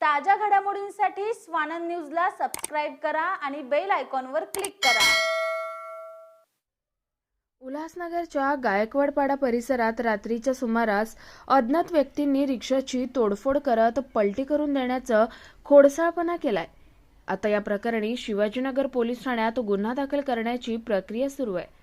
ताज्या घडामोडींसाठी स्वानंद न्यूजला सबस्क्राईब करा आणि बेल आयकॉनवर क्लिक करा. उल्हासनगरच्या गायकवाडपाडा परिसरात रात्रीच्या सुमारास अज्ञात व्यक्तींनी रिक्षाची तोडफोड करत पलटी करून देण्याचं खोडसाळपणा केलाय. आता या प्रकरणी शिवाजीनगर पोलीस ठाण्यात गुन्हा दाखल करण्याची प्रक्रिया सुरू आहे.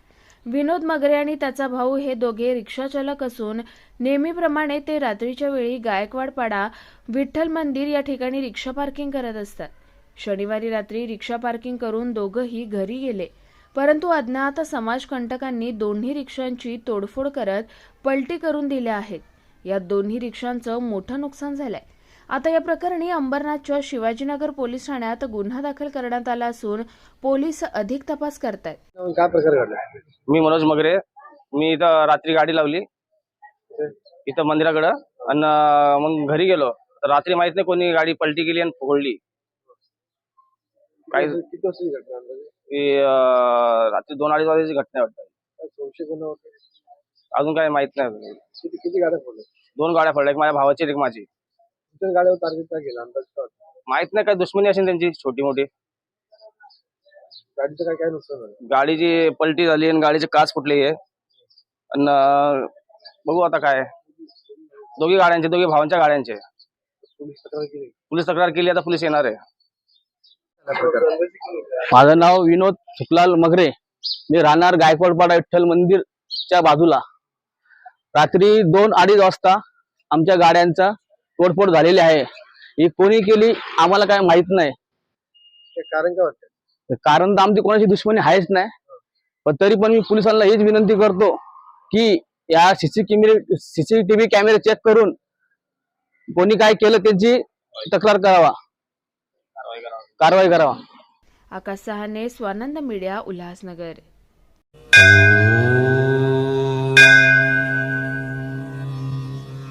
विनोद मगरे आणि त्याचा भाऊ हे दोघे रिक्षाचालक असून नेहमीप्रमाणे ते रात्रीच्या वेळी गायकवाडपाडा विठ्ठल मंदिर या ठिकाणी रिक्षा पार्किंग करत असतात. शनिवारी रात्री रिक्षा पार्किंग करून दोघंही घरी गेले. परंतु अज्ञात समाजकंटकांनी दोन्ही रिक्षांची तोडफोड करत पलटी करून दिल्या आहेत. या दोन्ही रिक्षांचं मोठं नुकसान झालंय. आता या प्रकरणी अंबरनाथच्या शिवाजीनगर पोलीस ठाण्यात गुन्हा दाखल करण्यात आला असून पोलीस अधिक तपास करतायत. काय प्रकार घडला? मी मनोज मगरे. मी इथं रात्री गाडी लावली. इथं मंदिराकडं. आणि मग घरी गेलो. तर रात्री माहीत नाही कोणी गाडी पलटी केली आणि फोडली. काही किती वाजताची घटना अंदाजे ती, अं, रात्री दोन अडीच वाजेची घटना वाटतं. काय संशय कोणावर? अजून काही माहीत नाही. किती किती गाड्या फोडल्या दोन गाड्या फोडल्या एक माझ्या भावाची एक माझी. किती गाड्यावर टार्गेट काय केलं. अंदाज काय वाटतं? माहीत नाही काय दुश्मनी असेल त्यांची छोटी मोठी. गाडीचं काय काय नुकसान झालं? गाडीची पलटी झाली आणि गाडीचे काच फुटले आहे आणि अं, बघू आता काय. दोघी गाड्यांचे दोघी भावांच्या गाड्यांचे. पोलीस तक्रार केली. पोलीस तक्रार केली आता पोलीस येणार आहे. काय प्रकार? माझं नाव विनोद सुखलाल मगरे. मी राहणार गायकवाडपाडा विठ्ठल मंदिरच्या बाजूला. रात्री दोन अडीच वाजता आमच्या गाड्यांचा तोडफोड झालेली आहे. ही कोणी केली आम्हाला काय माहीत नाही. कारण काय वाटतं? कारण तर आमची कोणाची दुश्मनी आहेच नाही. पण तरी पण मी पोलिसांना हेच विनंती करतो की या सीसी कॅमेरे सीसीटीव्ही कॅमेरे चेक करून कोणी काय केलं त्याची तक्रार करावा. कारवाई करावा. Akash Sahane Swanand media Ulhasnagar.